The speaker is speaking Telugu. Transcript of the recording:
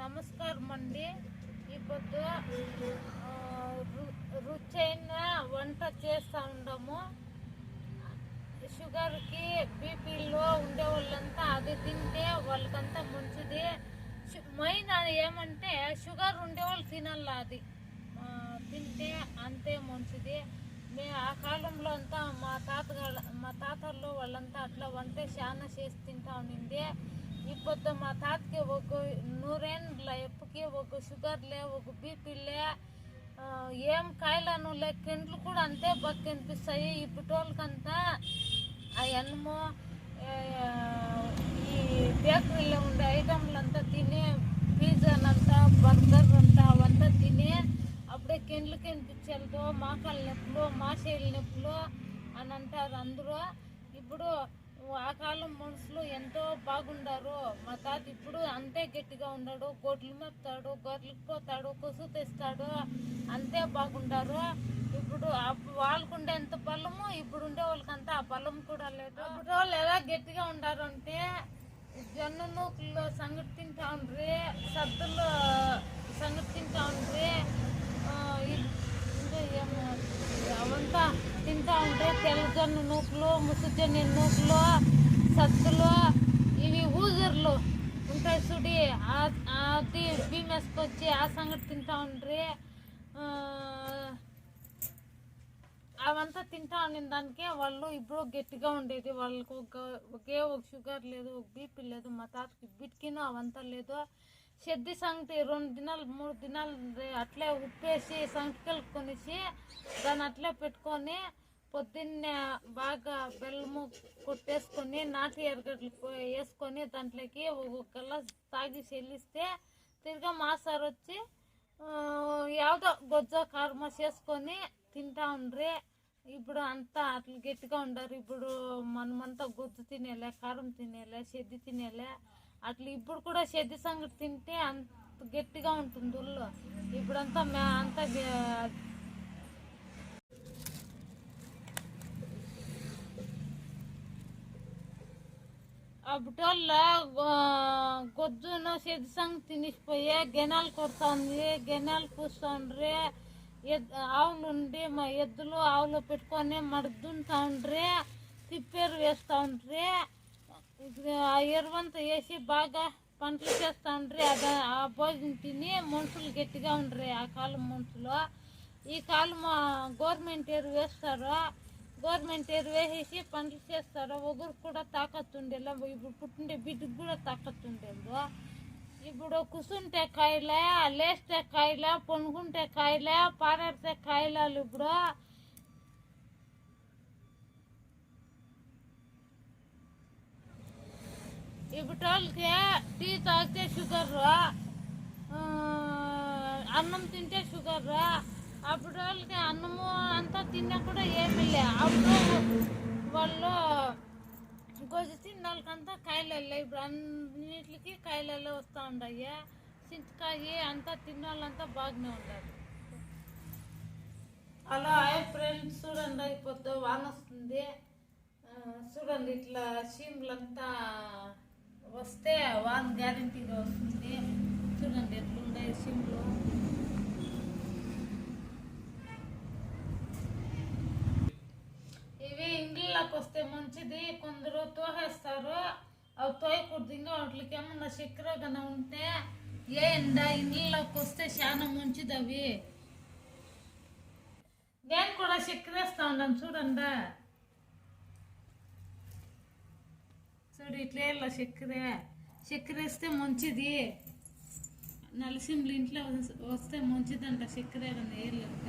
నమస్కారం అండి ఈ పొద్దు రు- రుచైన వంట చేస్తూ ఉండము. షుగర్కి బీపీలో ఉండే వాళ్ళంతా అది తింటే వాళ్ళకంతా మంచిది. మెయిన్ అది ఏమంటే షుగర్ ఉండే వాళ్ళు తినాల అది. తింటే అంతే మంచిది. మే ఆ కాలంలో అంతా మా తాతగాళ్ళ మా తాతల్లో వాళ్ళంతా అట్లా వంట చాలా చేసి తింటా ఉండింది. ఇప్పుడు మా తాతకి ఒక నూరేండ్ల ఎప్పటికీ ఒక షుగర్లే ఒక బీపీలే ఆ, ఏం కాయలను లే కిండ్లు కూడా అంతే బాగా కనిపిస్తాయి ఇప్పుడు వాళ్ళకంతా ఆ ఎన్నమో ఈ బేకరీలో ఉండే ఐటమ్లంతా తిని పిజ్జాలంతా బర్గర్ అంతా అవంతా తిని అప్పుడే కిండ్లు కనిపించాలతో మాకాల నొప్పులు మాసేల నొప్పులు అని అంటారు అందరూ. ఇప్పుడు ఆ కాలం మనుషులు ఎంతో బాగుండారు. మా తాత ఇప్పుడు అంతే గట్టిగా ఉన్నాడు. గొడ్లు మెప్తాడు గొర్రెలకు పోతాడు కొసు తెస్తాడు. అంతే బాగుండారు. ఇప్పుడు అప్పుడు వాళ్ళకు ఉండే ఎంత బలము ఇప్పుడు ఉండే వాళ్ళకంతా ఆ బలం కూడా లేదు. ఇప్పుడు వాళ్ళు ఎలా గట్టిగా ఉండారు అంటే జొన్న నూకుల్లో సంగటి తింటా ఉండ్రి సద్దులు సంగటి తింటా ఉండ్రి ఆ, ఇ- ఇంకా ఏమో అవంతా తింటా ఉంటే తెల్లజొన్న నూకులు ముసుజొన్న నూకులు సత్తులు ఇవి ఊజర్లు ఉంటాయి చూడి ఆ- అది బీమేసుకొచ్చి ఆ సంగతి తింటా ఉండ్రి. అవంతా తింటా ఉండిన దానికే వాళ్ళు ఇప్పుడు గట్టిగా ఉండేది. వాళ్ళకు ఒక ఒకే ఒక షుగర్ లేదు ఒక బీపీ లేదు మా తాతకి బిట్కినో అవంతా లేదు. సెద్ది సంగతి రెండు దినాలు మూడు దినాలు అట్లే ఉప్పేసి సంగటి కలుపుకొనేసి దాన్ని అట్లే పెట్టుకొని పొద్దున్నే బాగా బెల్లము కొట్టేసుకొని నాటి ఎరగడ్లు వేసుకొని దాంట్లోకి ఒక తాగి చెల్లిస్తే తిరిగా మా సార్ వచ్చి యావదో గొజ్జ కర్మ చేసుకొని తింటా ఉండ్రి. ఇప్పుడు అంతా అట్లా గట్టిగా ఉండరు. ఇప్పుడు మనమంతా గొజ్జు తినేలే కారం తినేలే చెద్ది తినేలే. అట్లా ఇప్పుడు కూడా చెద్ది సంగటి తింటే అంత గట్టిగా ఉంటుంది ఒళ్ళు ఇప్పుడంతా మే అంతా గే- అప్పుడోళ్ళ గొజ్జును సెదిసంగ్ తినిసిపోయి గెనాలు కొడుతుంది గెనాలు పూస్తుండ్రి ఎద్ ఆవులు ఉండి మా ఎద్దులు ఆవులు పెట్టుకొని మడుతుంటా ఉండ్రి తిప్పేరు వేస్తూ ఉండ్రి ఆ ఎరువంతా వేసి బాగా పంటలు చేస్తూ ఉండ్రి అద ఆ భోజనం తిని మనుషులు గట్టిగా ఉండ్రి ఆ కాలం మనుషులు. ఈ కాలం గవర్నమెంట్ ఎరువు వేస్తారు గవర్నమెంట్ ఎరువేసి పనులు చేస్తారు ఒకరు కూడా తాకత్తు ఉండేలా ఇప్పుడు పుట్టిండే బిడ్డకు కూడా తాకత్తు ఉండేది ఇప్పుడు కుసుంటే కాయలే లేస్తే కాయలే పొనుకుంటే కాయలే పారాడితే కాయలాలు ఇప్పుడు. ఇప్పుడు వాళ్ళకి టీ తాగితే షుగర్ అన్నం తింటే షుగర్ అప్పుడు వాళ్ళకి అన్నము అంతా తిన్నా కూడా ఏమీ లే అప్పుడు వాళ్ళు గొజ్జు తిన్న వాళ్ళకంతా కాయలల్లో. ఇప్పుడు అన్నిటికి కాయలలో వస్తూ ఉండయ్యా చింతకాయ అంతా తిన్న వాళ్ళంతా బాగానే ఉంటారు అలా హాయ్ ఫ్రెండ్స్ చూడండి అయిపోతే వాన వస్తుంది. చూడండి ఇట్లా చీమలంతా వస్తే వాన్ గ్యారంటీగా వస్తుంది. చూడండి ఎట్లుండే చీమలు ఇవి ఇండ్లకి వస్తే మంచిది కొందరు తోహేస్తారు. అవి తోయకూడదు ఇంకా వాటికి ఏమన్నా చక్కెర కన్నా ఉంటే ఏ ఎండ ఇండ్లకి వస్తే చాలా మంచిది అవి. నేను కూడా చక్కెర వేస్తా ఉన్నాను చూడండి. చూడు ఇట్లా వేయాల చక్కెర. చక్కెర వేస్తే మంచిది. నలసింహులు ఇంట్లో వస్తే మంచిదంట చక్కెర వేయలేక